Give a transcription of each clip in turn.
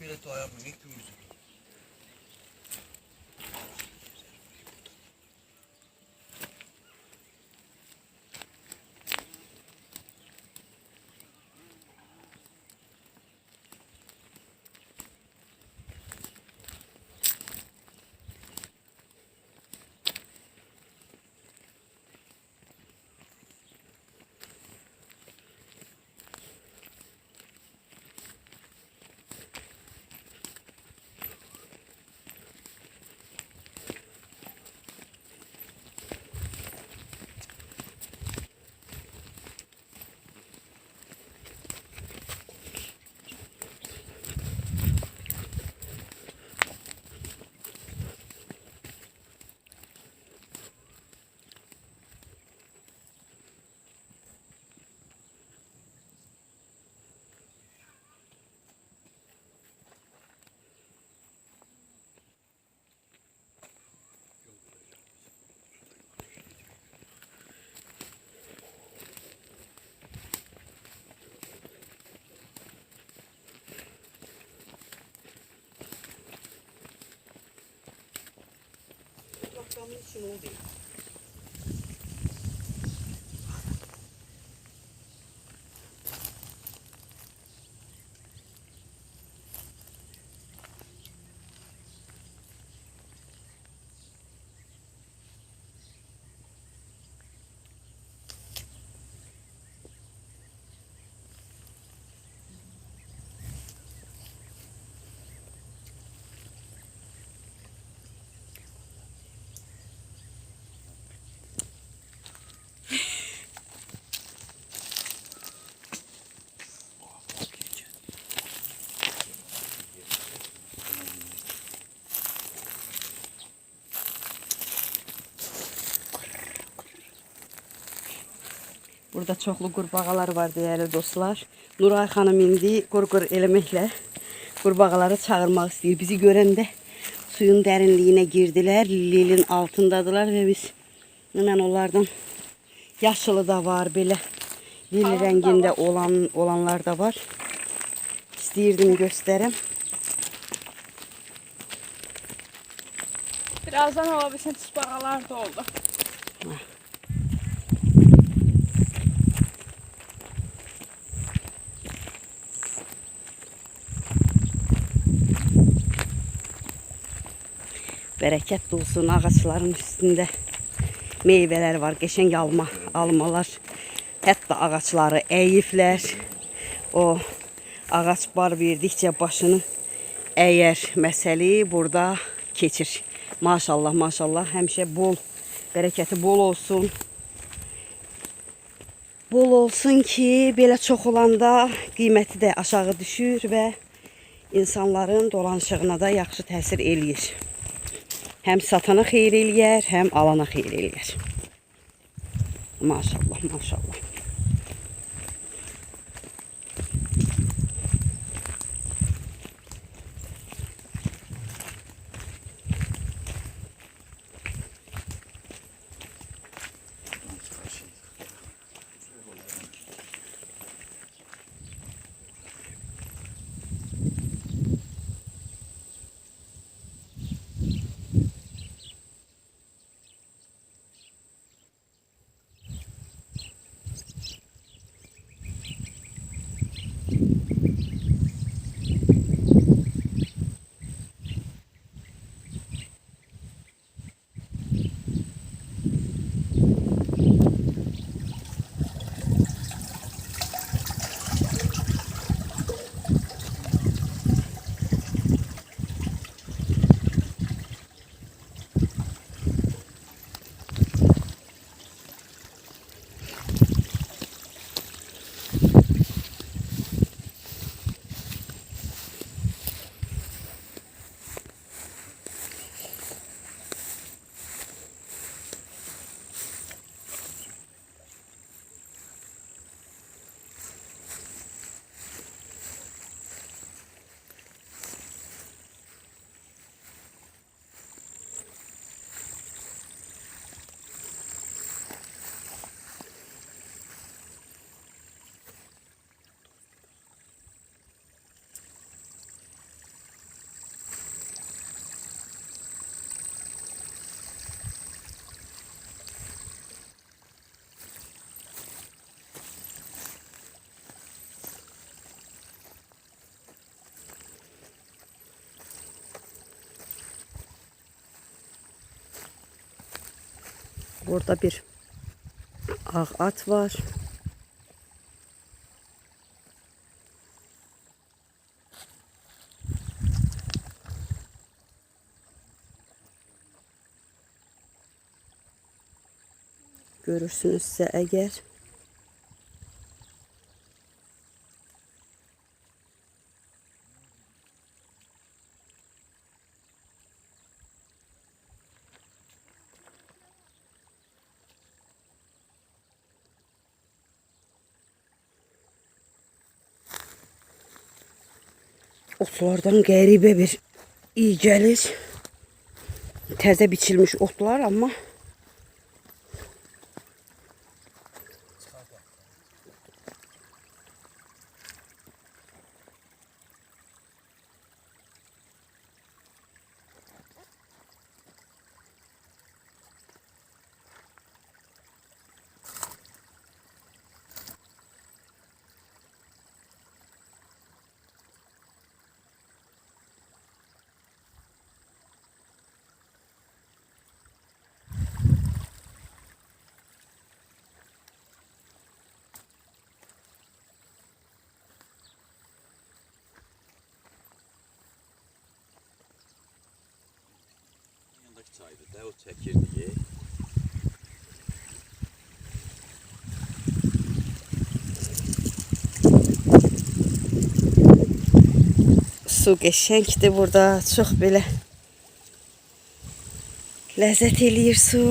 respiratório, é ninguém. Ne güzel. Burada çoxlu qurbağalar var değerli dostlar. Nuray xanım indi qurqur eləməklə qurbağaları çağırmaq istəyir. Bizi görəndə suyun dərinliyinə girdilər. Lilin altındadılar və biz hemen onlardan yaşılı da var belə lili rəngində olan olanlar da var. İstəyirdim göstərim. Birazdan olabilsin tısbağalar da oldu. Bərəkət olsun ağaçların üstündə meyvələr var, qəşəng alma, almalar. Hətta ağaçları əyiflər. O ağac bar verdikcə başını əyər məsəli burada keçir. Maşallah, maşallah həmişə bol, bərəkəti bol olsun. Bol olsun ki, belə çox olanda qiyməti də aşağı düşür və insanların dolanışığına da yaxşı təsir eləyir. Hem satana xeyir eləyər, həm alana xeyir eləyər. Maşallah, maşallah. Burada bir ağ at var. Görürsünüzsə əgər otlardan qəribə bir iyi gəlir. Təzə biçilmiş otlar amma çəkirdi. su qəşəngdir burada. Çox belə ləzzət eləyir su.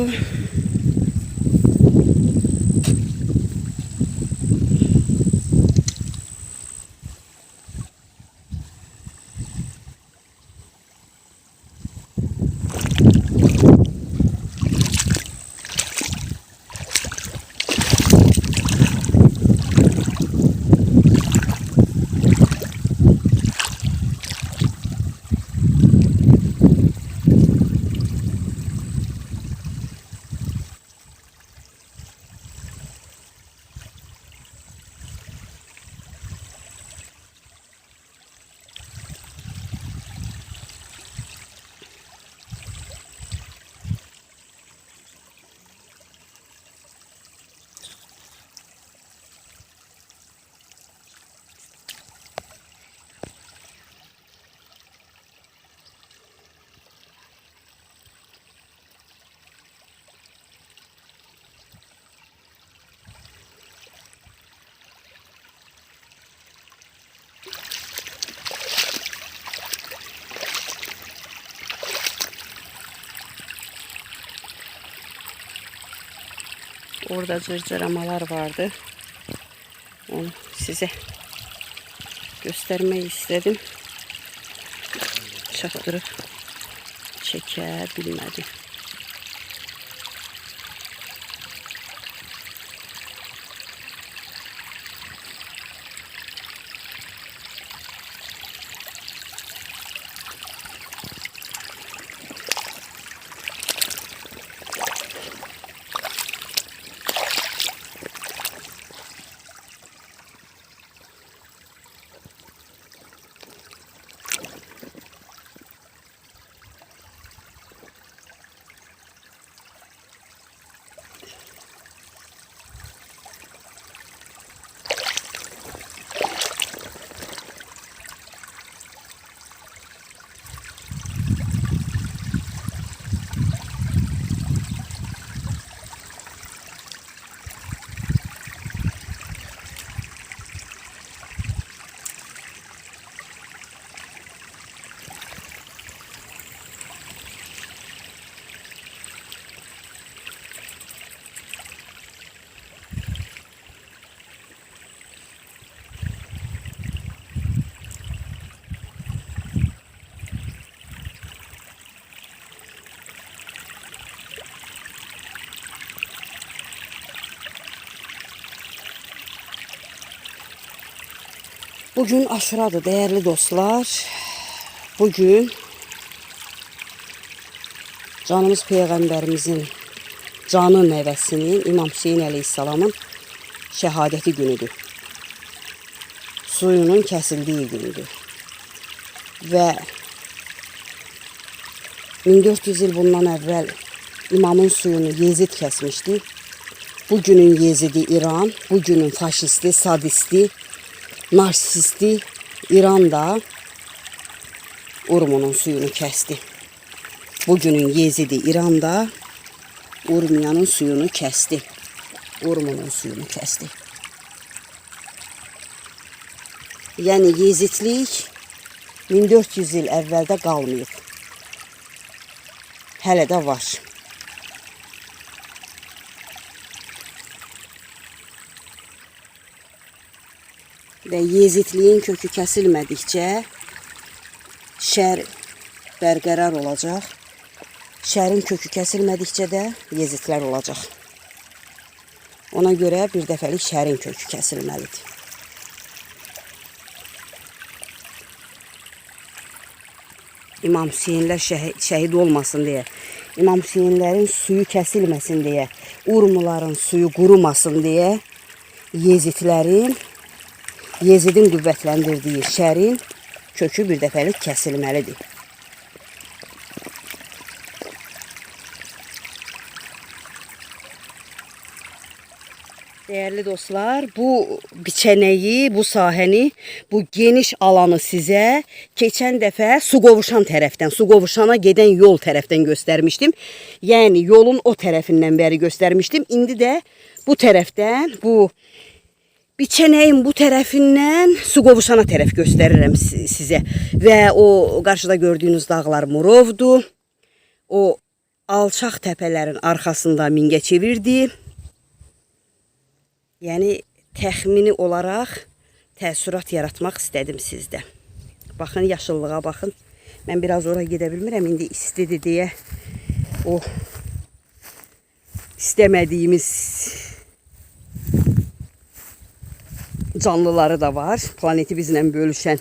Orada cırcıramalar vardı. Onu size göstermeyi istedim. Çaktırıp çekebilmedim. Bugün aşuradır değerli dostlar. Bugün canımız peygamberimizin canı nəvəsinin İmam Hüseyin əleyhissalamın şəhadəti günüdür. Suyunun kəsildiyi gündür. Və 1400 il bundan əvvəl imamın suyunu Yezid kesmişti. Bugünün Yezidi İran, bugünün faşisti, sadisti, narsisti İran da Urmunun suyunu kesti. Bugünün Yezidi İran da Urmiyanın suyunu kesti. Urmunun suyunu kesti. Yəni Yezidlik 1400 il əvvəldə qalmayıb. Hələ də var. Və Yezidliyin kökü kəsilmədikcə şər bərqərar olacaq. Şərin kökü kəsilmədikcə də Yezidlər olacaq. Ona görə bir dəfəlik şərin kökü kəsilməlidir. İmam Hüseynlər şəhi- şəhid olmasın deyə, İmam Hüseynlərin suyu kəsilməsin deyə, Urmuların suyu qurumasın deyə Yezidlərin Yezidin qüvvətləndirdiyi şərin kökü bir dəfəlik kəsilməlidir. Değerli dostlar, bu biçeneyi, bu sahəni, bu geniş alanı sizə keçən dəfə su qovuşan tərəfdən, su qovuşana gedən yol tərəfdən göstərmişdim. Yəni yolun o tərəfindən bəri göstərmişdim. İndi də bu tərəfdən, bu biçeneyin bu tərəfindən su qovuşana tərəf göstərirəm si- sizə. Və o qarşıda gördüyünüz dağlar Murovdur. O alçaq təpələrin arxasında Mingəçevirdir. Yəni təxmini olaraq təəssürat yaratmaq istədim sizdə. Baxın yaşıllığa baxın. Mən biraz ora gedə bilmirəm indi istidir deyə o istəmədiyimiz canlıları da var. Planeti bizlə bölüşən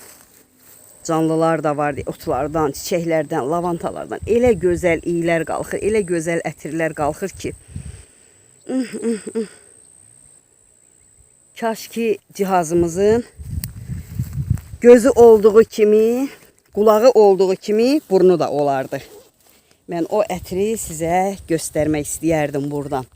canlılar da var. Otlardan, çiçəklərdən, lavantalardan elə gözəl iylər qalxır, elə gözəl ətirlər qalxır ki, Kaş ki cihazımızın gözü olduğu kimi, qulağı olduğu kimi burnu da olardı. Mən o ətri sizə göstərmək istəyərdim buradan.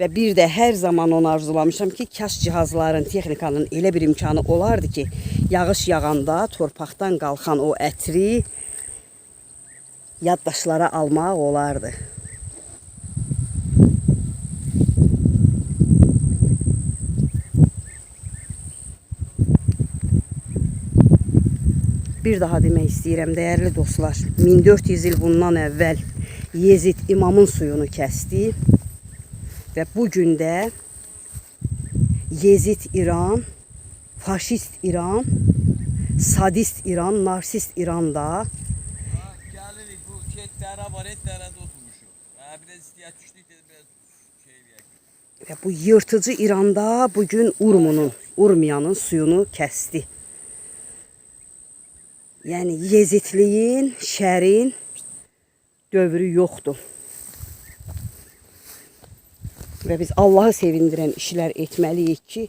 Və bir də hər zaman onu arzulamışam ki, kaş cihazların, texnikanın elə bir imkanı olardı ki, yağış yağanda torpaqdan qalxan o ətri yaddaşlara almaq olardı. Bir daha demək istəyirəm dəyərli dostlar. 1400 il bundan əvvəl Yezid imamın suyunu kəsdi və bu gün də Yezid İran, faşist İran, sadist İran, narsist İran da Ha, gəlirik bu şey var, et. Ha, biraz biraz şey və bu yırtıcı İranda bugün Urmunun, Urmiyanın suyunu kəsdi. Yəni Yezidliyin, şərin dövrü yoxdur. Və biz Allahı sevindirən işlər etməliyik ki,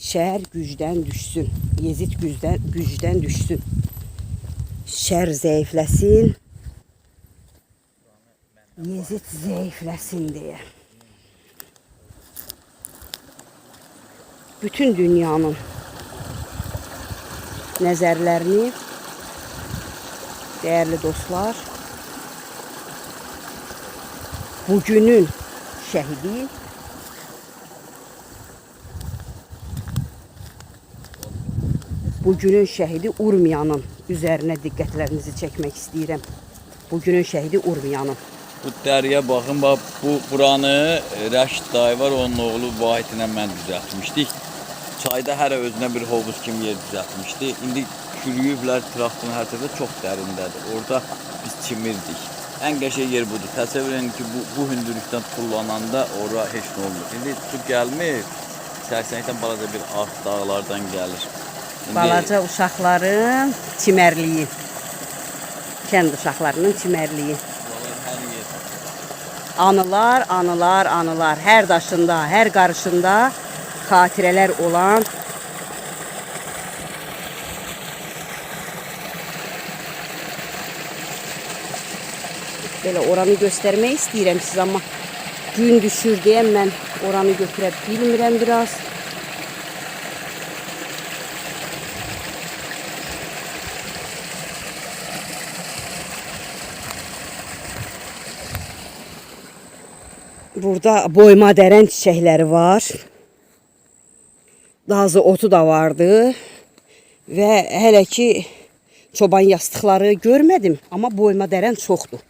şər gücdən düşsün. Yezid gücdən gücdən düşsün. Şər zəifləsin. Yezid zəifləsin deyə. Bütün dünyanın nəzərlərini değerli dostlar bugünün şehidi bugünün şehidi Urmiyanın üzerine diqqətlərinizi çəkmək istəyirəm. Bugünün şehidi Urmiyanın. Bu dəriyə baxın, bax bu buranı Rəşid dayı var, onun oğlu Vahid ilə mən düzəltmişdik. Çayda hər özünə bir hovuz kimi yer düzəltmişdi. İndi çürüyüblər, traktorun hər tərəfdə çox dərindədir. Orada biz çimirdik. Ən qəşəng yer budur. Təsəvvür edin ki, bu, bu hündürlükdən tullananda ora heç nə olmur. İndi su gəlmir. Sərsəngdən balaca bir ağ dağlardan gəlir. Balaca uşaqların çimərliyi. Kənd uşaqlarının çimərliyi. Anılar, anılar, anılar. Hər daşında, hər qarışında xatirələr olan Belə oranı göstərmək istəyirəm sizə amma gün düşür deyə mən oranı götürə bilmirəm biraz. Burada boyma dərən çiçəkləri var. Dazı otu da vardı. Və hələ ki çoban yastıqları görmədim, amma boyma dərən çoxdur.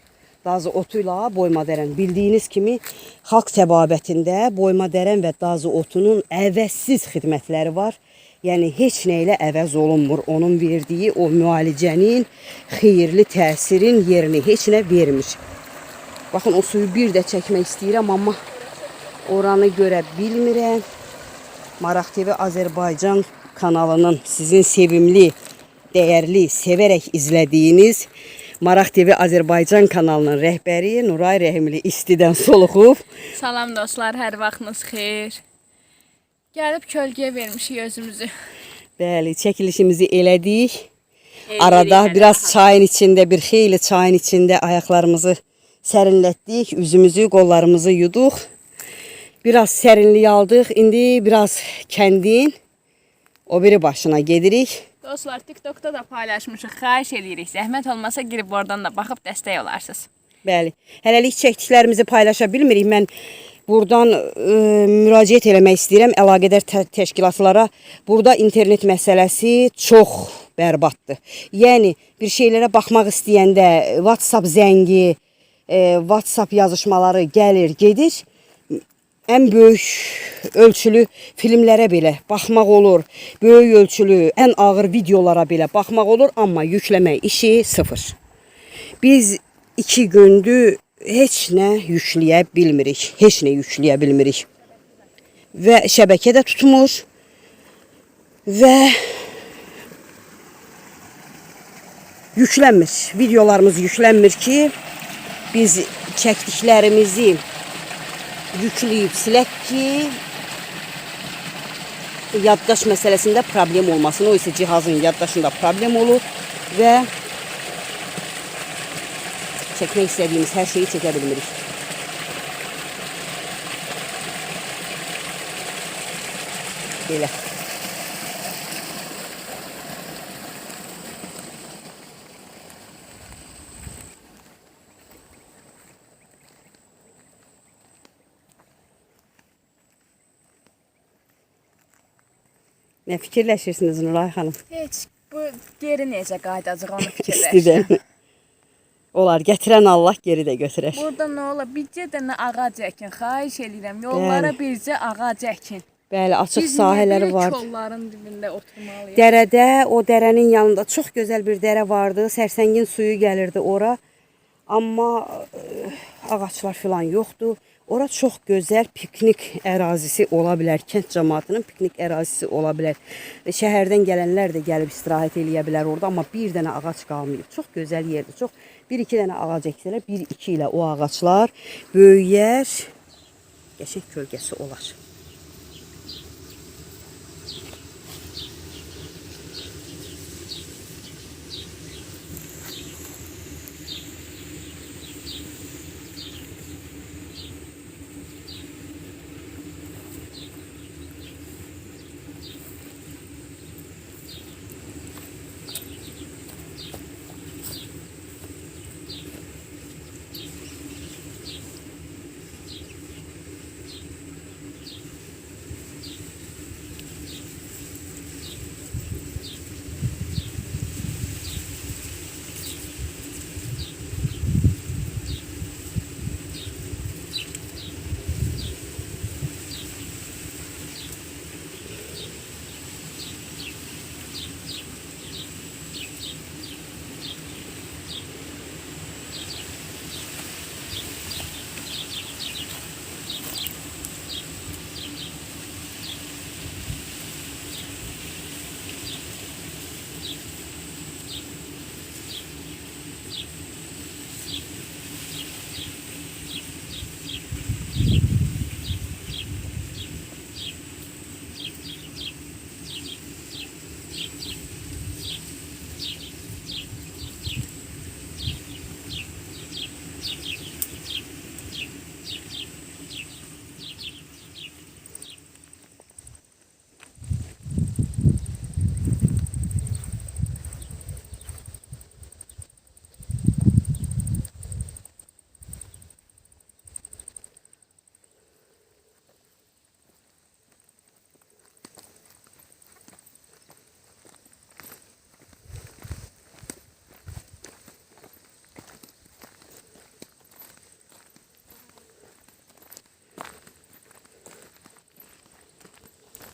Dazı otuyla boyma dərən. Bildiyiniz kimi xalq təbabətində boyma dərən və dazı otunun əvəzsiz xidmətləri var. Yəni heç nə ilə əvəz olunmur. Onun verdiyi o müalicənin xeyirli təsirin yerini heç nə vermir. Baxın o suyu bir də çəkmək istəyirəm, amma oranı görə bilmirəm. Maraq TV Azərbaycan kanalının sizin sevimli, dəyərli, sevərək izlədiyiniz Maraq TV Azərbaycan kanalının rəhbəri Nuray Rəhimli istidən soluxub. Salam dostlar, hər vaxtınız xeyir. Gəlib kölgəyə vermişik özümüzü. Bəli, çəkilişimizi elədik. Arada biraz çayın içində, bir xeyli çayın içində ayaqlarımızı sərinlətdik, üzümüzü, qollarımızı yuduq. Biraz sərinlik aldıq. İndi biraz kəndin o biri başına gedirik. Dostlar, TikTokda da paylaşmışıq. Xahiş edirik. Zəhmət olmasa girib oradan da baxıb dəstək olarsınız. Bəli. Hələlik çəkdiklərimizi paylaşa bilmirik. Mən buradan ə, müraciət eləmək istəyirəm əlaqədar tə təşkilatlara. Burada internet məsələsi çox bərbaddır. Yəni bir şeylərə baxmaq istəyəndə WhatsApp zəngi, e, WhatsApp yazışmaları gəlir, gedir. Ən böyük ölçülü filmlərə belə baxmaq olur. Böyük ölçülü, ən ağır videolara belə baxmaq olur, amma yükləmək işi sıfır. Biz iki gündür heç nə yükləyə bilmirik. Heç nə yükləyə bilmirik. Və şəbəkə də tutmur. Və. Videolarımız yüklənmir ki, biz çəkdiklərimizi yükləyib silək ki, yaddaş məsələsində problem olmasın. O isə cihazın yaddaşında problem olur və çəkmək istədiyimiz hər şeyi çəkə bilmirik. Nə fikirləşirsiniz Nuray xanım? Heç bu geri necə qayıdacaq onu fikirləş. İstidən. Olar gətirən Allah geri də götürər. Burada nə ola? Bircə dənə ağac əkin. Xahiş edirəm. Yollara bircə ağac əkin. Bəli, açıq Biz sahələri var. kolların dibində oturmalıyıq? Dərədə, o dərənin yanında çox gözəl bir dərə vardı. Sərsəngin suyu gəlirdi ora. Amma ə, ağaclar filan yoxdur. Ora çox gözəl piknik ərazisi ola bilər. Kənd cəmaatının piknik ərazisi ola bilər. Və Şəhərdən gələnlər də gəlib istirahət eləyə bilər orada, amma bir dənə ağac qalmayıb. Çox gözəl yerdir. Çox bir iki dənə ağac əksələr, bir iki ilə o ağaclar böyüyər, qəşəng kölgəsi olar.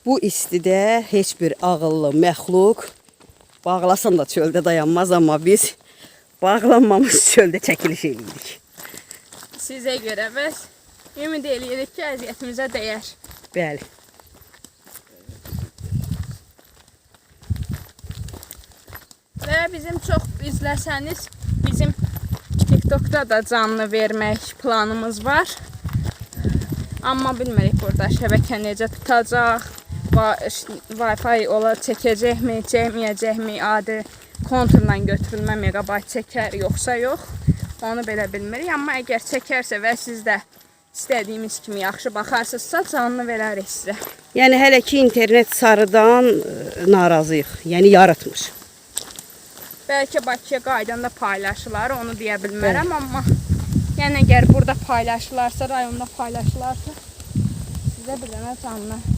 Bu istidə heç bir ağıllı məxluq bağlasan da çöldə dayanmaz, amma biz bağlanmamış çöldə çəkiliş eləyirik. Sizə görə bəs ümid eləyirik ki, əziyyətimizə dəyər. Bəli. Və bizim çox izləsəniz, bizim TikTokda da canlı vermək planımız var. Amma bilmirik burada şəbəkə necə tutacaq, Wi-Fi ola çəkəcəkmi, çəkməyəcəkmi, adi konturla götürülmə megabayt çəkər yoxsa yox. Onu belə bilmirik, amma əgər çəkərsə və siz də istədiyimiz kimi yaxşı baxarsınızsa canlı verərik sizə. Yəni hələ ki internet sarıdan ə, narazıyıq. Yəni yaratmış. Bəlkə Bakıya qaydanda paylaşılar, onu deyə bilmərəm, amma yəni əgər burada paylaşılarsa, rayonda paylaşılarsa sizə bir dənə canlı